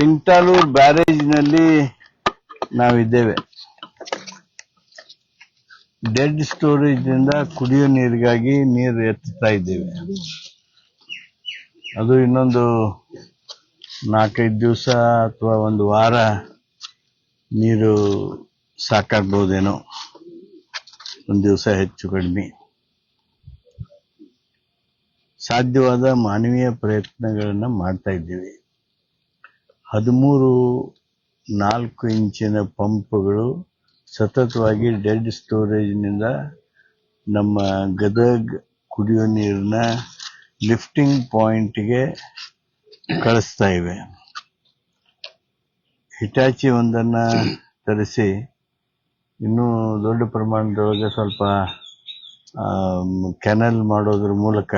ಸಿಂಗ್ಟಾಲೂರ್ ಬ್ಯಾರೇಜ್ನಲ್ಲಿ ನಾವಿದ್ದೇವೆ. ಡೆಡ್ ಸ್ಟೋರೇಜ್ನಿಂದ ಕುಡಿಯೋ ನೀರಿಗಾಗಿ ನೀರು ಎತ್ತುತ್ತಾ ಇದ್ದೇವೆ. ಅದು ಇನ್ನೊಂದು ನಾಲ್ಕೈದು ದಿವಸ ಅಥವಾ ಒಂದು ವಾರ ನೀರು ಸಾಕಾಗ್ಬೋದೇನೋ. ಒಂದು ದಿವಸ ಹೆಚ್ಚು ಕಡಿಮೆ. ಸಾಧ್ಯವಾದ ಮಾನವೀಯ ಪ್ರಯತ್ನಗಳನ್ನು ಮಾಡ್ತಾ ಇದ್ದೀವಿ. ಹದಿಮೂರು ನಾಲ್ಕು ಇಂಚಿನ ಪಂಪ್ಗಳು ಸತತವಾಗಿ ಡೆಡ್ ಸ್ಟೋರೇಜ್ನಿಂದ ನಮ್ಮ ಗದಗ ಕುಡಿಯೋ ನೀರನ್ನ ಲಿಫ್ಟಿಂಗ್ ಪಾಯಿಂಟ್ಗೆ ಕಳಿಸ್ತಾ ಇವೆ. ಹಿಟಾಚಿ ಒಂದನ್ನು ತರಿಸಿ, ಇನ್ನೂ ದೊಡ್ಡ ಪ್ರಮಾಣದೊಳಗೆ ಸ್ವಲ್ಪ ಕೆನಲ್ ಮಾಡೋದ್ರ ಮೂಲಕ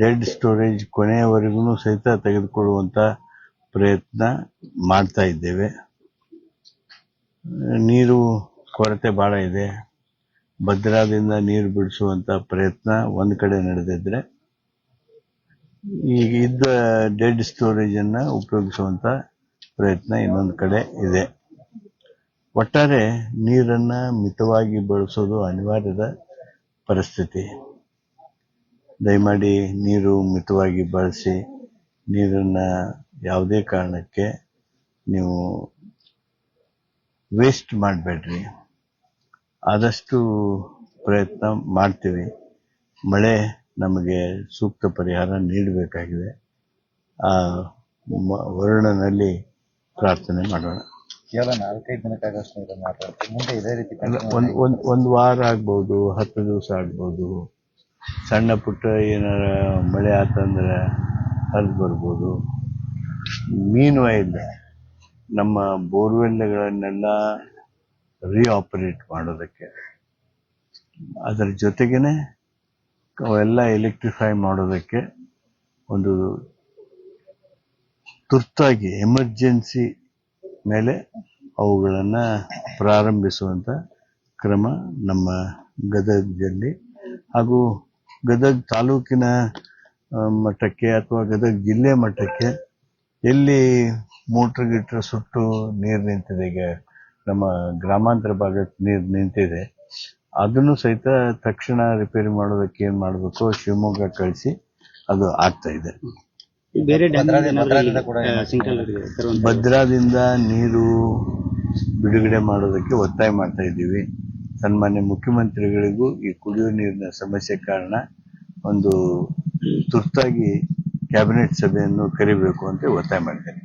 ಡೆಡ್ ಸ್ಟೋರೇಜ್ ಕೊನೆಯವರೆಗೂ ಸಹಿತ ತೆಗೆದುಕೊಳ್ಳುವಂಥ ಪ್ರಯತ್ನ ಮಾಡ್ತಾ ಇದ್ದೇವೆ. ನೀರು ಕೊರತೆ ಭಾಳ ಇದೆ. ಭದ್ರಾದಿಂದ ನೀರು ಬಿಡಿಸುವಂಥ ಪ್ರಯತ್ನ ಒಂದು ಕಡೆ ನಡೆದಿದ್ರೆ, ಈಗ ಇದ್ದ ಡೆಡ್ ಸ್ಟೋರೇಜನ್ನು ಉಪಯೋಗಿಸುವಂಥ ಪ್ರಯತ್ನ ಇನ್ನೊಂದು ಕಡೆ ಇದೆ. ಒಟ್ಟಾರೆ ನೀರನ್ನು ಮಿತವಾಗಿ ಬಳಸೋದು ಅನಿವಾರ್ಯದ ಪರಿಸ್ಥಿತಿ. ದಯಮಾಡಿ ನೀರು ಮಿತವಾಗಿ ಬಳಸಿ ನೀರನ್ನು ಯಾವುದೇ ಕಾರಣಕ್ಕೆ ನೀವು ವೇಸ್ಟ್ ಮಾಡಬೇಡ್ರಿ. ಆದಷ್ಟು ಪ್ರಯತ್ನ ಮಾಡ್ತೀವಿ. ಮಳೆ ನಮಗೆ ಸೂಕ್ತ ಪರಿಹಾರ ನೀಡಬೇಕಾಗಿದೆ. ಆ ವರ್ಣನಲ್ಲಿ ಪ್ರಾರ್ಥನೆ ಮಾಡೋಣ. ಕೇವಲ ನಾಲ್ಕೈದು ದಿನಕ್ಕಾಗಷ್ಟು ಮಾತಾಡ್ತೀವಿ ಮುಂದೆ ಇದೇ ರೀತಿ ಒಂದು ಒಂದು ಒಂದು ವಾರ ಆಗ್ಬೋದು ಹತ್ತು ದಿವಸ ಆಗ್ಬೋದು. ಸಣ್ಣ ಪುಟ್ಟ ಏನಾರ ಮಳೆ ಆತಂದ್ರೆ ಹರಿದು ಬರ್ಬೋದು. ಮೀನು ಇದೆ ನಮ್ಮ ಬೋರ್ವೆಲ್ಗಳನ್ನೆಲ್ಲ ರೀಆಪರೇಟ್ ಮಾಡೋದಕ್ಕೆ. ಅದರ ಜೊತೆಗೇನೆ ಅವೆಲ್ಲ ಎಲೆಕ್ಟ್ರಿಫೈ ಮಾಡೋದಕ್ಕೆ ಒಂದು ತುರ್ತಾಗಿ ಎಮರ್ಜೆನ್ಸಿ ಮೇಲೆ ಅವುಗಳನ್ನು ಪ್ರಾರಂಭಿಸುವಂಥ ಕ್ರಮ ನಮ್ಮ ಗದಗದಲ್ಲಿ. ಹಾಗೂ ಗದಗ ತಾಲೂಕಿನ ಮಟ್ಟಕ್ಕೆ ಅಥವಾ ಗದಗ ಜಿಲ್ಲೆ ಮಟ್ಟಕ್ಕೆ ಎಲ್ಲಿ ಮೋಟ್ರ್ ಗಿಟ್ರ್ ಸುಟ್ಟು ನೀರು ನಿಂತಿದೆ ಈಗ ನಮ್ಮ ಗ್ರಾಮಾಂತರ ಭಾಗಕ್ಕೆ ನೀರು ನಿಂತಿದೆ ಅದನ್ನು ಸಹಿತ ತಕ್ಷಣ ರಿಪೇರಿ ಮಾಡೋದಕ್ಕೆ ಏನು ಮಾಡಬೇಕು ಶಿವಮೊಗ್ಗ ಕಳಿಸಿ ಅದು ಆಗ್ತಾ ಇದೆ. ಬೇರೆ ಭದ್ರಾದಿಂದ ನೀರು ಬಿಡುಗಡೆ ಮಾಡೋದಕ್ಕೆ ಒತ್ತಾಯ ಮಾಡ್ತಾ ಇದ್ದೀವಿ. ಸನ್ಮಾನ್ಯ ಮುಖ್ಯಮಂತ್ರಿಗಳಿಗೂ ಈ ಕುಡಿಯುವ ನೀರಿನ ಸಮಸ್ಯೆ ಕಾರಣ ಒಂದು ತುರ್ತಾಗಿ ಕ್ಯಾಬಿನೆಟ್ ಸಭೆಯನ್ನು ಕರಿಬೇಕು ಅಂತ ಒತ್ತಾಯ ಮಾಡ್ತೇನೆ.